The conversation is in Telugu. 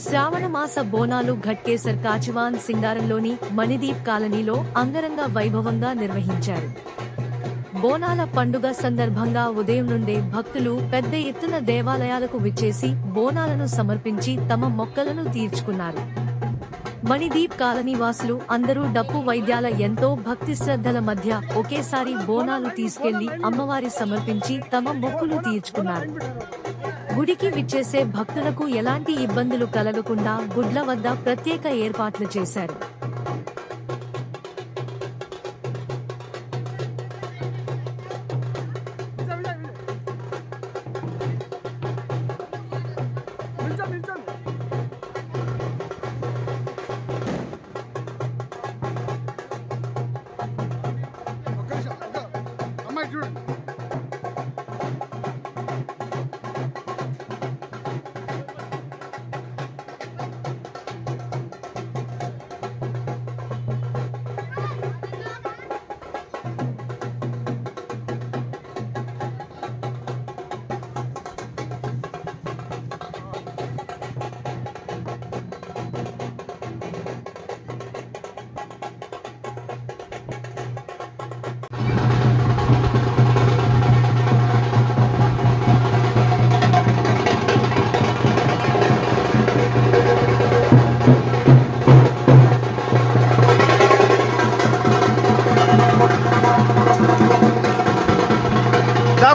శ్రావణ మాస బోనాలు ఘట్కేసర్ కాచివాన్ సింగారంలోని మణిదీప్ కాలనీలో అంగరంగ వైభవంగా నిర్వహించారు. బోనాల పండుగ సందర్భంగా ఉదయం నుండే భక్తులు పెద్ద ఎత్తున దేవాలయాలకు విచ్చేసి బోనాలను సమర్పించి తమ మొక్కలను తీర్చుకున్నారు. మణిదీప్ కాలనీ వాసులు అందరూ డప్పు వైద్యాల ఎంతో భక్తి శ్రద్ధల మధ్య ఒకేసారి బోనాలు తీసుకెళ్ళి అమ్మవారి సమర్పించి తమ మొక్కులు తీర్చుకున్నారు. గుడికి విచ్చేసే భక్తులకు ఎలాంటి ఇబ్బందులు కలగకుండా గుడ్ల వద్ద ప్రత్యేక ఏర్పాట్లు చేశారు. అమ్మాయి చూడండి. क्या